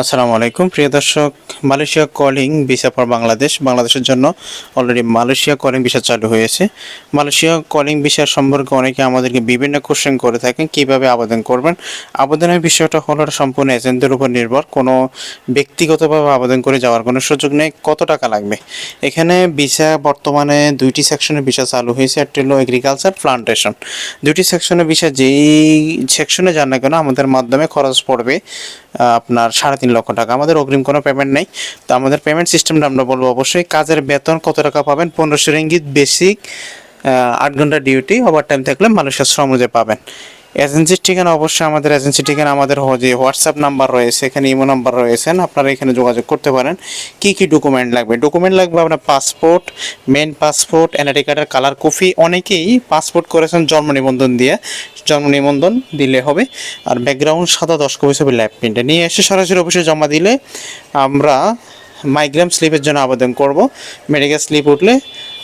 আসসালামু আলাইকুম। প্রিয় দর্শক, Malaysia calling visa for Bangladesh বাংলাদেশের জন্য অলরেডি মালয়েশিয়া কলিং ভিসা চালু হয়েছে। মালয়েশিয়া কলিং ভিসা সম্পর্কে অনেকে আমাদেরকে বিভিন্ন কোশ্চেন করে থাকেন, কীভাবে আবেদন করবেন। আবেদনের বিষয়টা হলো সম্পূর্ণ এজেন্টদের উপর নির্ভর। কোনো ব্যক্তিগতভাবে আবেদন করে যাওয়ার কোনো সুযোগ নেই। কত টাকা লাগবে? এখানে ভিসা বর্তমানে দুইটি সেকশনের ভিসা চালু হয়েছে। একটি হলো এগ্রিকালচার প্লান্টেশন দুইটি সেকশনের ভিসা যেই সেকশনে যান না কেন, আমাদের মাধ্যমে খরচ পড়বে আপনার সাড়ে তিন লক্ষ টাকা। আমাদের অগ্রিম কোনো পেমেন্ট নেই। তো আমাদের পেমেন্ট সিস্টেমটা আমরা বলব অবশ্যই, কাজের বেতন কত টাকা পাবেন? পনেরোশো রিঙ্গিত বেসিক আট ঘণ্টা ডিউটি ওভার টাইম থাকলে মানুষের শ্রম যে পাবেন। এজেন্সির ঠিকানা অবশ্যই আমাদের এজেন্সির ঠিকানা, আমাদের যে হোয়াটসঅ্যাপ নাম্বার রয়েছে, এখানে ইমো নাম্বার রয়েছেন আপনারা এখানে যোগাযোগ করতে পারেন। কি কি ডকুমেন্ট লাগবে? ডকুমেন্ট লাগবে আপনার পাসপোর্ট মেন পাসপোর্ট এনআইডি কার্ডের কালার কপি অনেকেই পাসপোর্ট করেছেন জন্ম নিবন্ধন দিয়ে। জন্ম নিবন্ধন দিলে হবে। আর ব্যাকগ্রাউন্ড সাদা, দশ কপি ছবি ল্যাব প্রিন্টে নিয়ে এসে সরাসরি অফিসে জমা দিলে আমরা মাইগ্রাম স্লিপের জন্য আবেদন করব। মেডিকেল স্লিপ উঠলে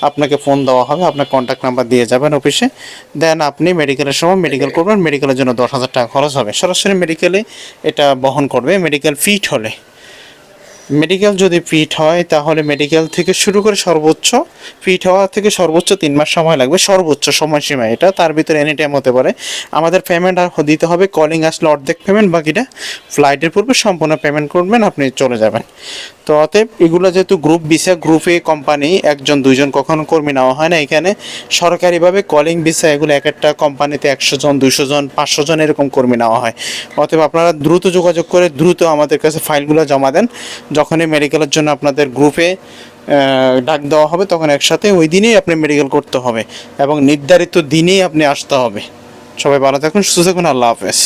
আপনাকে ফোন দেওয়া হবে, আপনার কন্ট্যাক্ট নাম্বার দিয়ে যাবেন অফিসে দেন আপনি মেডিকেলের সময় মেডিকেল করবেন মেডিকেলের জন্য দশ হাজার টাকা খরচ হবে। সরাসরি মেডিকেলে এটা বহন করবে মেডিকেল ফিট হলে মেডিকেল যদি ফিট হয়, তাহলে মেডিকেল থেকে শুরু করে সর্বোচ্চ ফিট হওয়া থেকে সর্বোচ্চ তিন মাস সময় লাগবে। সর্বোচ্চ সময়সীমা এটা, তার ভিতরে এনি টাইম হতে পারে। আমাদের পেমেন্ট আর দিতে হবে কলিং আসলে অর্ধেক পেমেন্ট বাকিটা ফ্লাইটের পূর্বে সম্পূর্ণ পেমেন্ট করবেন, আপনি চলে যাবেন। তো অতএব এগুলো যেহেতু গ্রুপ ভিসা গ্রুপে কোম্পানি একজন, দুইজন কখনো কর্মী নেওয়া হয় না। এখানে সরকারিভাবে কলিং ভিসা এগুলো এক একটা কোম্পানিতে একশো জন দুশো জন, পাঁচশো জন এরকম কর্মী নেওয়া হয়। অতএব আপনারা দ্রুত যোগাযোগ করে দ্রুত আমাদের কাছে ফাইলগুলো জমা দেন। যখনই মেডিকেলের জন্য আপনাদের গ্রুপে ডাক দেওয়া হবে, তখন একসাথে ওই দিনেই আপনি মেডিকেল করতে হবে এবং নির্ধারিত দিনেই আপনি আসতে হবে। সবাই ভালো থাকুন, সুস্থ থাকুন, আল্লাহ হাফেজ।